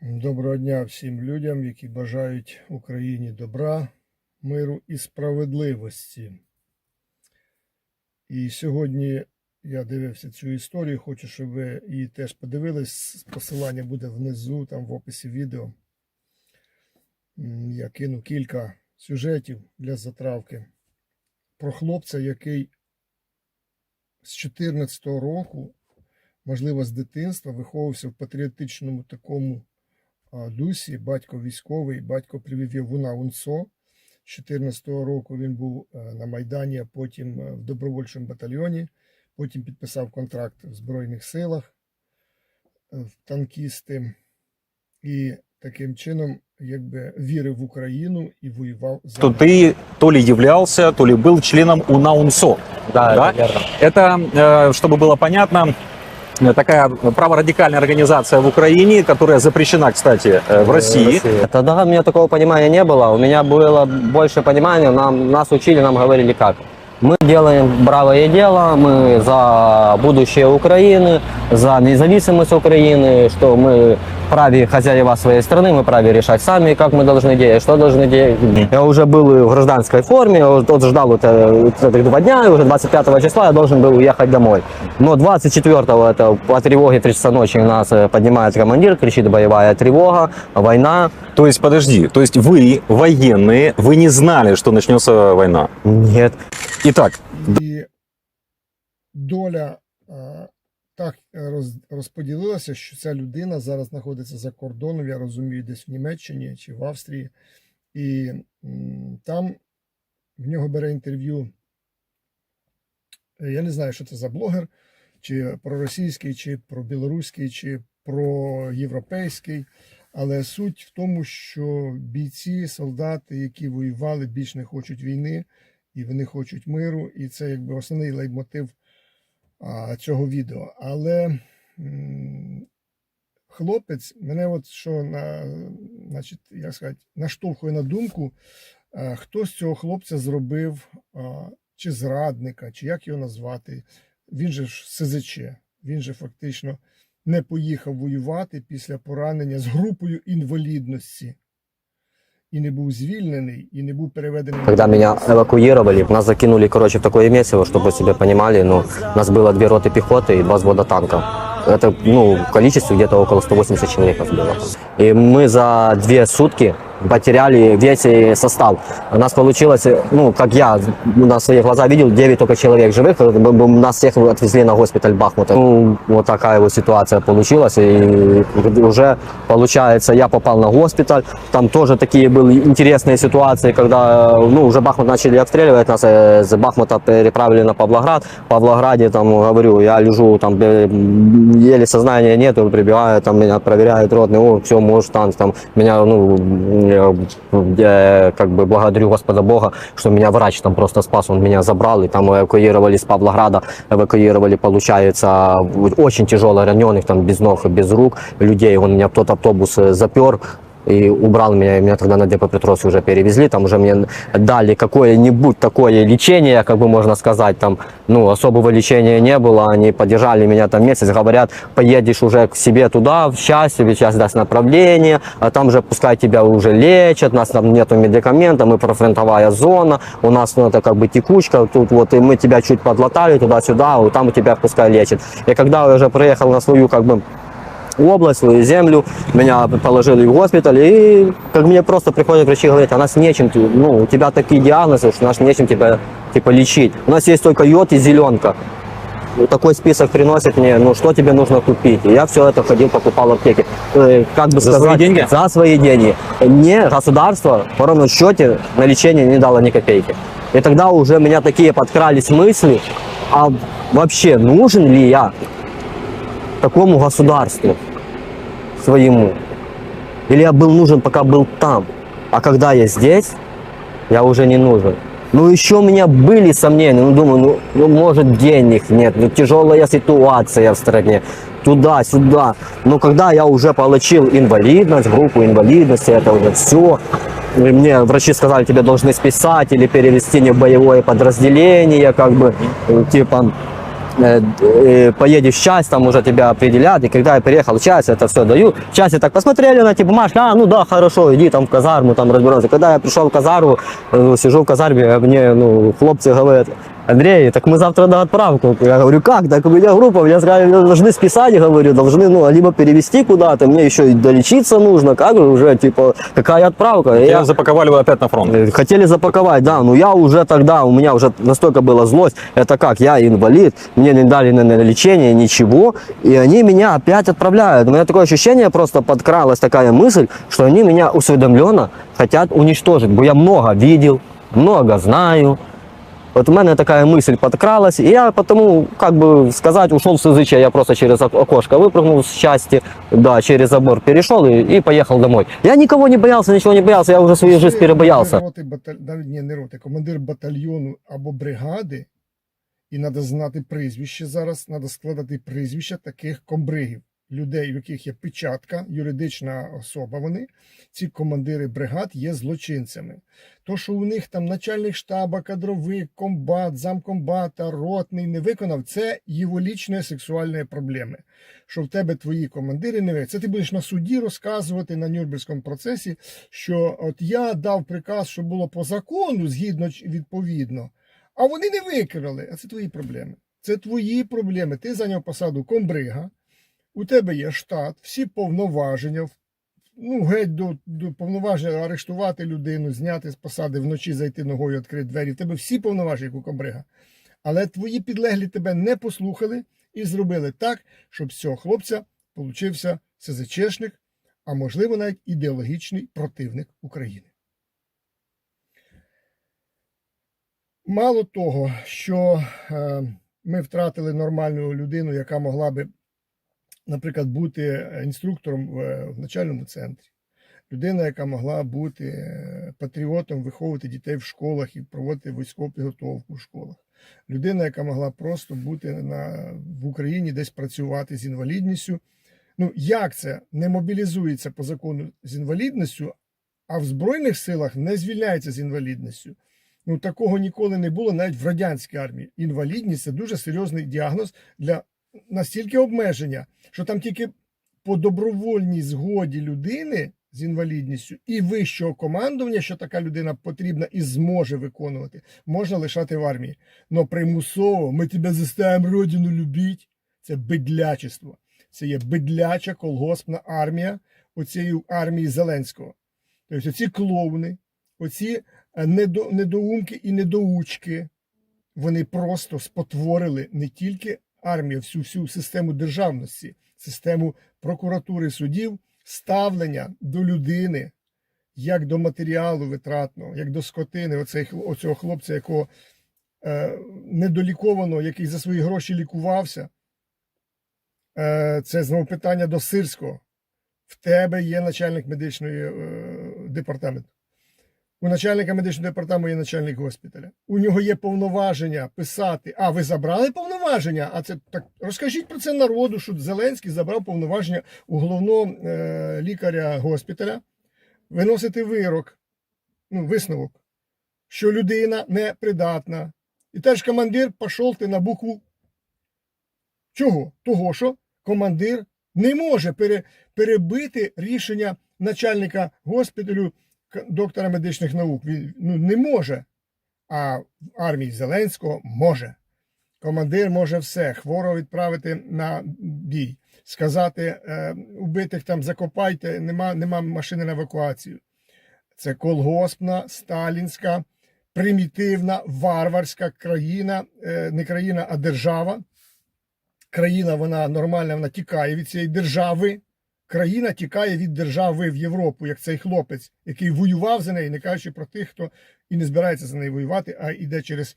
Доброго дня всім людям, які бажають Україні добра, миру і справедливості. І сьогодні я дивився цю історію, хочу, щоб ви її теж подивились. Посилання буде внизу, там в описі відео. Я кину кілька сюжетів для затравки про хлопця, який з 14-го року, можливо, з дитинства, виховувався в патріотичному такому дусі. Батько військовий, батько привів його на УНСО. З 14-го року він був е, на Майдані, а потім е, в добровольчому батальйоні. Потім підписав контракт в Збройних силах е, в танкісти. І таким чином якби вірив в Україну і воював за что ты то ли являлся, то ли был членом УНАУНСО. Да, Да? это верно. Это, э, чтобы было понятно, э, такая праворадикальная организация в Украине, которая запрещена, кстати, э, в России. Тогда у меня такого понимания не было. У меня было больше понимания. Нам, нас учили, нам говорили как. Мы делаем бравое дело, мы за будущее Украины, за независимость Украины, что мы праве хозяева своей страны, мы праве решать сами, как мы должны делать, что должны делать. Я уже был в гражданской форме, я вот ждал вот, э, вот этих два дня, и уже 25 числа я должен был уехать домой. Но 24-го, это по тревоге 3 часа ночи у нас поднимает командир, кричит боевая тревога, война. То есть, подожди, то есть вы, военные, вы не знали, что начнется война? Нет. Итак, І доля так роз, розподілилася, що ця людина зараз знаходиться за кордоном, я розумію, десь в Німеччині чи в Австрії. І там в нього бере інтерв'ю. е, Я не знаю, що це за блогер, чи проросійський, чи пробілоруський, чи проєвропейський. Але суть в тому, що бійці, солдати, які воювали, більш не хочуть війни, і вони хочуть миру, і це якби основний лейтмотив цього відео. Але хлопець мене от що на, значить, як сказати, наштовхує на думку, хто з цього хлопця зробив чи зрадника, чи як його назвати. Він же ж СЗЧ, він же фактично не поїхав воювати після поранення з групою інвалідності І не був звільнений, і не був переведений. Когда меня эвакуировали, нас закинули, короче, в такое месиво, чтобы вы себе понимали, ну, у нас было две роты пехоты и два взвода танков. Это, ну, в количестве где-то около 180 человек нас было. И мы за две сутки потеряли весь э, состав. У нас получилось, э, ну, как я на свои глаза видел, 9 только человек живых. Э, Нас всех отвезли на госпиталь Бахмута. Ну, вот такая вот ситуация получилась. И уже, получается, я попал на госпиталь. Там тоже такие были интересные ситуации, когда, ну, уже Бахмут начали обстреливать нас. С Бахмута переправили на Павлоград. В Павлограде, там, говорю, я лежу, там, еле сознания нету, прибегаю, там, меня проверяют родные, о, все, можешь танк, там, меня, ну, я, как бы благодарю Господа Бога, что меня врач там просто спас, он меня забрал, и там эвакуировали с Павлограда, эвакуировали, получается, очень тяжело раненых, там, без ног и без рук людей, он меня в тот автобус э, запер, и убрал меня, меня тогда на Днепропетровск уже перевезли, там уже мне дали какое-нибудь такое лечение, как бы можно сказать, там, ну, особого лечения не было, они поддержали меня там месяц, говорят, поедешь уже к себе туда, в счастье, сейчас даст направление, а там же пускай тебя уже лечат, у нас там нету медикаментов, мы профронтовая зона, у нас, ну, это как бы текучка, тут вот, и мы тебя чуть подлатали туда-сюда, вот там тебя пускай лечат. И когда я уже приехал на свою, как бы, область, свою землю, меня положили в госпиталь, и как мне просто приходят врачи и говорят, а нас нечем, ну, у тебя такие диагнозы, что нас нечем тебя, типа, лечить. У нас есть только йод и зеленка. Такой список приносит мне, ну, что тебе нужно купить. И я все это ходил, покупал в аптеке. Э, Как бы За сказать, свои деньги? За свои деньги. Мне государство по ровном счете на лечение не дало ни копейки. И тогда уже у меня такие подкрались мысли, а вообще нужен ли я такому государству своему. Или я был нужен, пока был там. А когда я здесь, я уже не нужен. Ну, еще у меня были сомнения. Ну, думаю, ну, ну, может, денег нет. Ну, тяжелая ситуация в стране. Туда-сюда. Но когда я уже получил инвалидность, группу инвалидности, это уже все. Мне врачи сказали, тебе должны списать или перевести не в боевое подразделение, как бы, типа, поедешь в часть, там уже тебя определят. И когда я приехал в часть, это все даю. В части так посмотрели на эти бумажки, а, ну да, хорошо, иди там в казарму, там разберемся. Когда я пришел в казарму, э, сижу в казарме, а мне, ну, хлопцы говорят, Андрей, так мы завтра на отправку. Я говорю, как? Так у меня группа, меня должны списать, говорю, должны, ну, либо перевести куда-то, мне еще и долечиться нужно, как же уже, типа, какая отправка? И Я запаковали вы опять на фронт. Э, Хотели запаковать, да, но я уже тогда, у меня уже настолько была злость, это как, я инвалид, мне не дали на, на лечение ничего, и они меня опять отправляют. У меня такое ощущение, просто подкралась такая мысль, что они меня усведомленно хотят уничтожить, бо я много видел, много знаю. Вот у мене такая мысль подкралась, и я потому, как бы сказать, ушел в СЗЧ, я просто через ок- окошко выпрыгнул с части, да, через забор перешел и, и поехал домой. Я никого не боялся, ничего не боялся, я уже свою жизнь Ти перебоялся. командир Роти, баталь... навіть ні, не роти, командир батальйону або бригади, і треба знати прізвище зараз, треба складати прізвища таких комбригів, людей, в яких є печатка, юридична особа. Вони, ці командири бригад, є злочинцями. То, що у них там начальник штаба, кадровик, комбат, замкомбата, ротний не виконав, це його лічні сексуальні проблеми. Що в тебе твої командири не виконали. Це ти будеш на суді розказувати на Нюрнберзькому процесі, що от я дав приказ, що було по закону, згідно відповідно, а вони не виконали. А це твої проблеми. Це твої проблеми. Ти зайняв посаду комбрига, у тебе є штат, всі повноваження, ну, геть до, до повноваження арештувати людину, зняти з посади вночі, зайти ногою, відкрити двері. В тебе всі повноваження, як у комбрига. Але твої підлеглі тебе не послухали і зробили так, щоб з цього хлопця получився СЗЧшник, а можливо навіть ідеологічний противник України. Мало того, що е, ми втратили нормальну людину, яка могла би, наприклад, бути інструктором в, в начальному центрі, людина, яка могла бути е, патріотом, виховувати дітей в школах і проводити військову підготовку в школах. Людина, яка могла просто бути на, в Україні десь працювати з інвалідністю. Ну, як це не мобілізується по закону з інвалідністю, а в Збройних силах не звільняється з інвалідністю? Ну, такого ніколи не було навіть в радянській армії. Інвалідність це дуже серйозний діагноз для настільки обмеження, що там тільки по добровольній згоді людини з інвалідністю і вищого командування, що така людина потрібна і зможе виконувати, можна лишати в армії. Но примусово ми тебе заставимо родину любити. Це бедлячество. Це є бедляча колгоспна армія оцієї армії Зеленського. Тобто ці клоуни, оці е, недо, недоумки і недоучки, вони просто спотворили не тільки армію, всю всю систему державності, систему прокуратури судів, ставлення до людини, як до матеріалу витратного, як до скотини, оцей, оцього хлопця, якого е, недоліковано, який за свої гроші лікувався. Е, це знову питання до Сирського. В тебе є начальник медичного е, департаменту. У начальника медичного департаменту є начальник госпіталя. У нього є повноваження писати. А, ви забрали повноваження? А це так розкажіть про це народу, що Зеленський забрав повноваження у головного е, лікаря госпіталя виносити вирок, ну, висновок, що людина непридатна. І теж командир пішов ти на букву. Чого? Того, що командир не може пере, перебити рішення начальника госпіталю доктора медичних наук. Він ну, не може. А в армії Зеленського може. Командир може все. Хворого відправити на бій, сказати, е, убитих там закопайте, нема, нема машини на евакуацію. Це колгоспна, сталінська, примітивна, варварська країна, е, не країна, а держава. Країна, вона нормальна, вона тікає від цієї держави. Країна тікає від держави в Європу, як цей хлопець, який воював за неї, не кажучи про тих, хто і не збирається за неї воювати, а йде через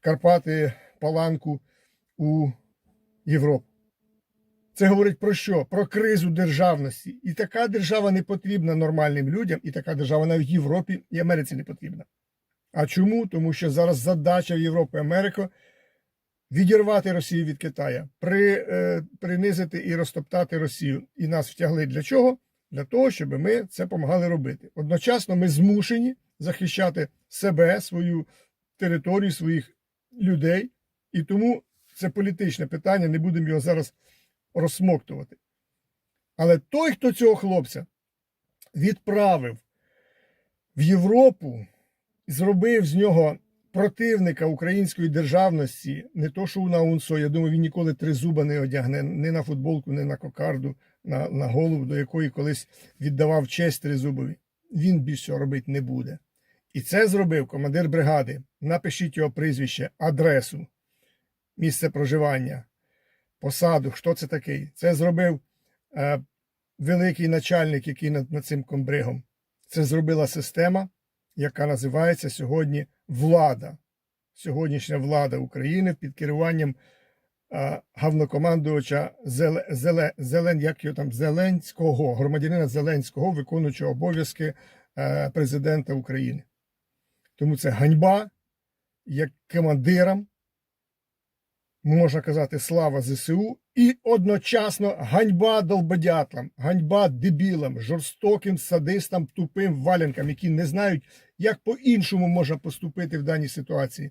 Карпати, Паланку у Європу. Це говорить про що? Про кризу державності. І така держава не потрібна нормальним людям, і така держава навіть Європі і Америці не потрібна. А чому? Тому що зараз задача в Європі і Америку відірвати Росію від Китая, при, е, принизити і розтоптати Росію. І нас втягли для чого? Для того, щоб ми це допомагали робити. Одночасно ми змушені захищати себе, свою територію, своїх людей. І тому Це політичне питання, не будемо його зараз розсмоктувати. Але той, хто цього хлопця відправив в Європу зробив з нього противника української державності, не то, що на УНСО, я думаю, він ніколи три зуба не одягне ні на футболку, ні на кокарду, на, на голову, до якої колись віддавав честь тризубові. Він більше робити не буде. І це зробив командир бригади. Напишіть його прізвище, адресу, місце проживання, посаду, хто це такий. Це зробив е, великий начальник, який над, над цим комбригом. Це зробила система, яка називається сьогодні влада. Сьогоднішня влада України під керуванням гавнокомандувача Зеле, Зеле, Зелен, як його там, Зеленського, громадянина Зеленського, виконуючого обов'язки е, президента України. Тому це ганьба як командирам, можна казати, слава ЗСУ, і одночасно ганьба долбодятлам, ганьба дебілам, жорстоким садистам, тупим валянкам, які не знають, як по-іншому можна поступити в даній ситуації.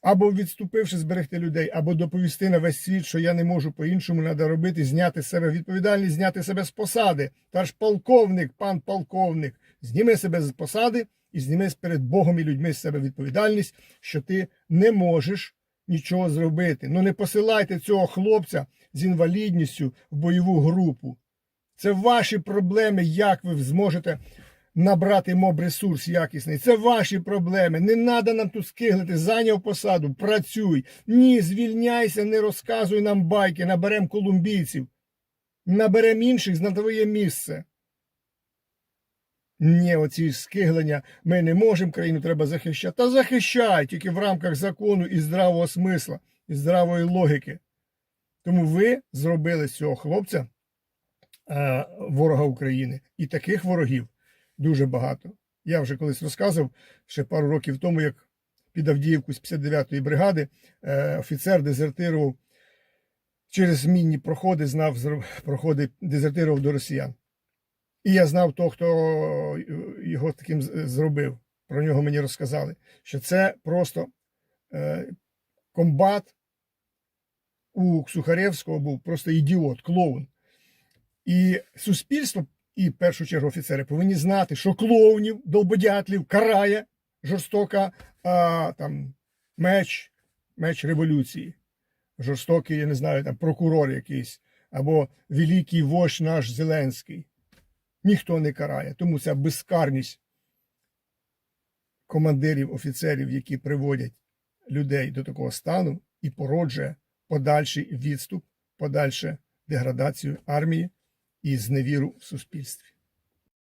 Або відступивши, зберегти людей, або доповісти на весь світ, що я не можу по-іншому, треба робити, зняти з себе відповідальність, зняти себе з посади. Та ж полковник, пан полковник, зніми себе з посади і зніми перед Богом і людьми з себе відповідальність, що ти не можеш нічого зробити. Ну не посилайте цього хлопця з інвалідністю в бойову групу. Це ваші проблеми, як ви зможете набрати моб ресурс якісний. Це ваші проблеми. Не треба нам тут скиглити. Зайняв посаду, працюй. Ні, звільняйся, не розказуй нам байки, наберемо колумбійців. Наберемо інших на твоє місце. Ні, оці скиглення, ми не можемо, країну треба захищати. Та захищай тільки в рамках закону і здравого смисла, і здравої логіки. Тому ви зробили з цього хлопця е, ворога України. І таких ворогів дуже багато. Я вже колись розказував ще пару років тому, як під Авдіївку з 59-ї бригади е, офіцер дезертирував через мінні проходи, знав проходи, дезертирував до росіян. І я знав того, хто його таким зробив. Про нього мені розказали, що це просто е, комбат у Сухаревського був просто ідіот, клоун. І суспільство, і в першу чергу офіцери, повинні знати, що клоунів, долбодятлів карає жорстока а, там, меч, меч революції. Жорстокий, я не знаю, там прокурор якийсь, або великий вождь наш Зеленський. Ніхто не карає. Тому ця безкарність командирів, офіцерів, які приводять людей до такого стану і породжує подальший відступ, подальше деградацію армії і зневіру в суспільстві.